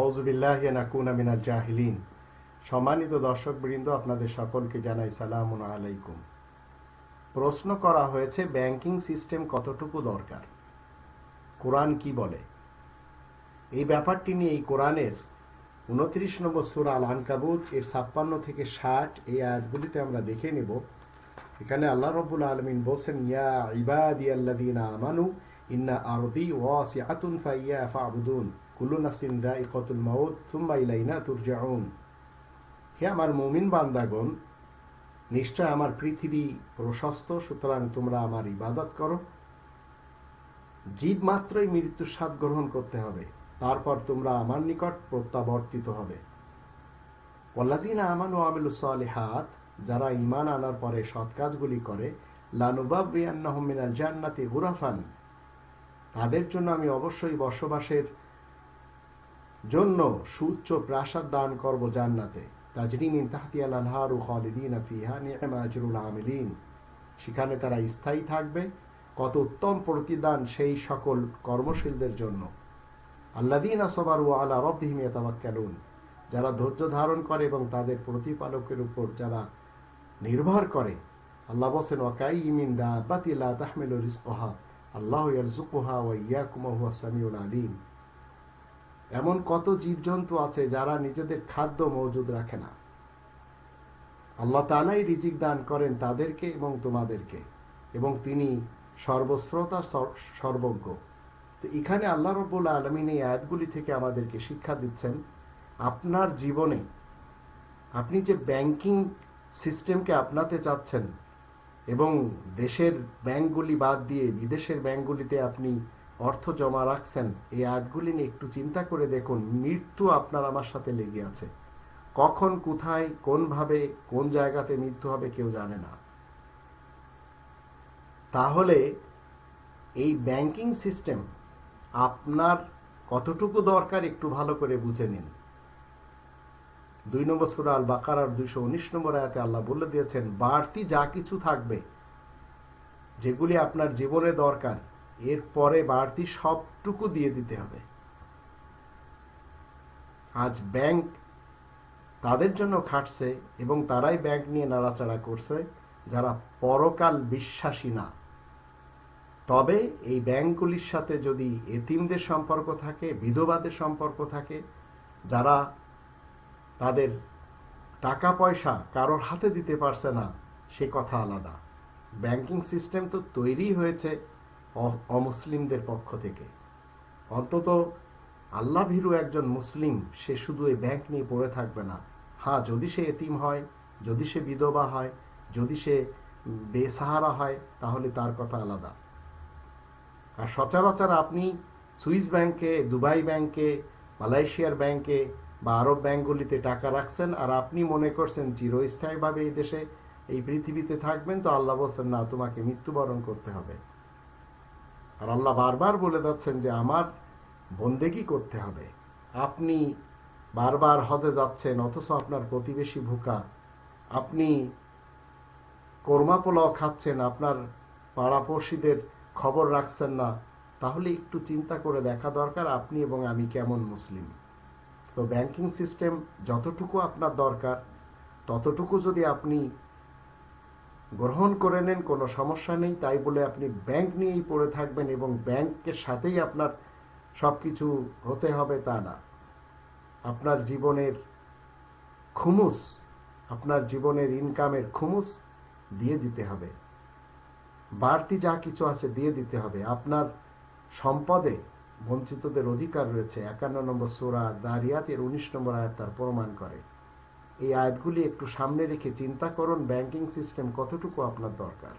আউজুবিল্লাহ নাকুনা মিনাল জাহিলিন। সম্মানিত দর্শকবৃন্দ, আপনাদের সকলকে জানাই সালাম আলাইকুম। প্রশ্ন করা হয়েছে, ব্যাংকিং সিস্টেম কতটুকু দরকার? কোরআন কি বলে? এই ব্যাপারটি নিয়ে এই কোরআনের উনত্রিশ নম্বর সুর আল আনকাবুত এর ছাপ্পান্ন থেকে ষাট এই আয়াতগুলিতে আমরা দেখে নেব। এখানে আল্লাহ রব্বুল আলমিন বলছেন, ইয়া ইবাদি আল্লাদিনা আমানু, ইন্না আরদি ওয়াসিআতুন ফাইয়া ফাবুদুন। কুল্লু নাফসিন দাইকাতুল মাউত সুম্মা ইলাইনা তুরজাউন। হে আমার মুমিন বান্দাগণ, নিশ্চয় আমার পৃথিবী প্রশস্ত, সুতরাং তোমরা আমার ইবাদত করো। জীব মাত্রই মৃত্যুর স্বাদ গ্রহণ করতে হবে, তারপর তোমরা আমার নিকট প্রত্যাবর্তিত হবে। ওয়াল্লাজিনা আমানু আমিলু সালিহাত, যারা ইমান আনার পরে সৎ কাজগুলি করে লানুবাবিয়ান্নাহুম মিনাল জান্নাতি গুরাফান। তাদের জন্য আমি অবশ্যই বসবাসের জন্য সুউচ্চ প্রাসাদ দান করব জান্নাতে। তাজরি মিন তাহতিয়াল আনহারু খালিদিনা ফিহা নি'মা আজরুল আমিলিন। সেখানে তারা স্থায়ী থাকবে। কত উত্তম প্রতিদান সেই সকল কর্মশীলদের জন্য। আল্লাদিনা সবারু আলা রব্বিহিম ইয়াতাওয়াক্কালুন। যারা ধৈর্য ধারণ করে এবং তাদের প্রতিপালকের উপর যারা নির্ভর করে, আল্লাহ বসেন ওয়াকাই মিন দাবাতি লা তাহমিলু রিজকাহা। আল্লাহ ইয়ারযুকুহা ওয়া ইয়াকুম হুয়াস সামিউল আলিম। এমন কত জীবজন্তু আছে যারা নিজেদের খাদ্য মজুদ রাখে না। আল্লাহ তালাই রিজিক দান করেন তাদেরকে এবং তোমাদেরকে, এবং তিনি সর্বশ্রোতা সর্বজ্ঞ। তো এখানে আল্লাহ রব্বুল আলমিন এই আয়াতগুলি থেকে আমাদেরকে শিক্ষা দিচ্ছেন, আপনার জীবনে আপনি যে ব্যাংকিং সিস্টেমকে আপনাতে চাচ্ছেন এবং দেশের ব্যাংকগুলি বাদ দিয়ে বিদেশের ব্যাংকগুলিতে আপনি অর্থ জমা রাখছেন, এই আয়াতগুলি নিয়ে একটু চিন্তা করে দেখুন, মৃত্যু আপনার আমার সাথে লেগে আছে। কখন, কোথায়, কোনভাবে, কোন জায়গাতে মৃত্যু হবে কেউ জানে না। তাহলে এই ব্যাংকিং সিস্টেম আপনার কতটুকু দরকার একটু ভালো করে বুঝে নিন। দুই নম্বর সুরা আল বাকার আর দুইশো উনিশ নম্বর আয়াতে আল্লাহ বলে দিয়েছেন, বাড়তি যা কিছু থাকবে, যেগুলি আপনার জীবনে দরকার এর পরে বাড়তি সবটুকু দিয়ে দিতে হবে। আজ ব্যাংক তাদের জন্য খাটছে এবং তারাই ব্যাংক নিয়ে নাড়াচাড়া করছে, যারা পরকাল বিশ্বাসী না। তবে এই ব্যাংকগুলির সাথে যদি এতিমদের সম্পর্ক থাকে, বিধবাদের সম্পর্ক থাকে, যারা তাদের টাকা পয়সা কারোর হাতে দিতে পারছে না, সে কথা আলাদা। ব্যাংকিং সিস্টেম তো তৈরি হয়েছে অমুসলিমদের পক্ষ থেকে। অন্তত আল্লাহ ভীরু একজন মুসলিম, সে শুধু এই ব্যাংক নিয়ে পড়ে থাকবে না। হ্যাঁ যদি সে এতিম হয়, যদি সে বিধবা হয়, যদি সে বেসাহারা হয়, তাহলে তার কথা আলাদা। আর সচরাচর আপনি সুইস ব্যাংকে, দুবাই ব্যাংকে, মালয়েশিয়ার ব্যাংকে বা আরব ব্যাংকগুলিতে টাকা রাখছেন আর আপনি মনে করছেন চিরস্থায়ীভাবে এই দেশে, এই পৃথিবীতে থাকবেন, তো আল্লাহ বলছেন, না, তোমাকে মৃত্যুবরণ করতে হবে। আর আল্লাহ বারবার বলে যাচ্ছেন যে আমার বন্দেগি করতে হবে। আপনি বারবার হজে যাচ্ছেন, অথচ আপনার প্রতিবেশী ভুকা। আপনি কোরমা পোলাও খাচ্ছেন, আপনার পাড়াপড়শিদের খবর রাখছেন না। তাহলে একটু চিন্তা করে দেখা দরকার আপনি এবং আমি কেমন মুসলিম। তো ব্যাংকিং সিস্টেম যতটুকু আপনার দরকার, ততটুকু যদি আপনি গ্রহণ করে নেন, কোনো সমস্যা নেই। তাই বলে আপনি ব্যাংক নিয়েই পড়ে থাকবেন এবং ব্যাংকের সাথেই আপনার সব কিছু হতে হবে তা না। আপনার জীবনের খুমুস, আপনার জীবনের ইনকামের খুমুস দিয়ে দিতে হবে। বাড়তি যা কিছু আছে দিয়ে দিতে হবে। আপনার সম্পদে বঞ্চিতদের অধিকার রয়েছে। একান্ন নম্বর সোরা দারিয়াত এর উনিশ নম্বর আয়াত তার প্রমাণ করে। এই আয়াতগুলি একটু সামনে রেখে চিন্তা করুন ব্যাংকিং সিস্টেম কতটুকু আপনার দরকার।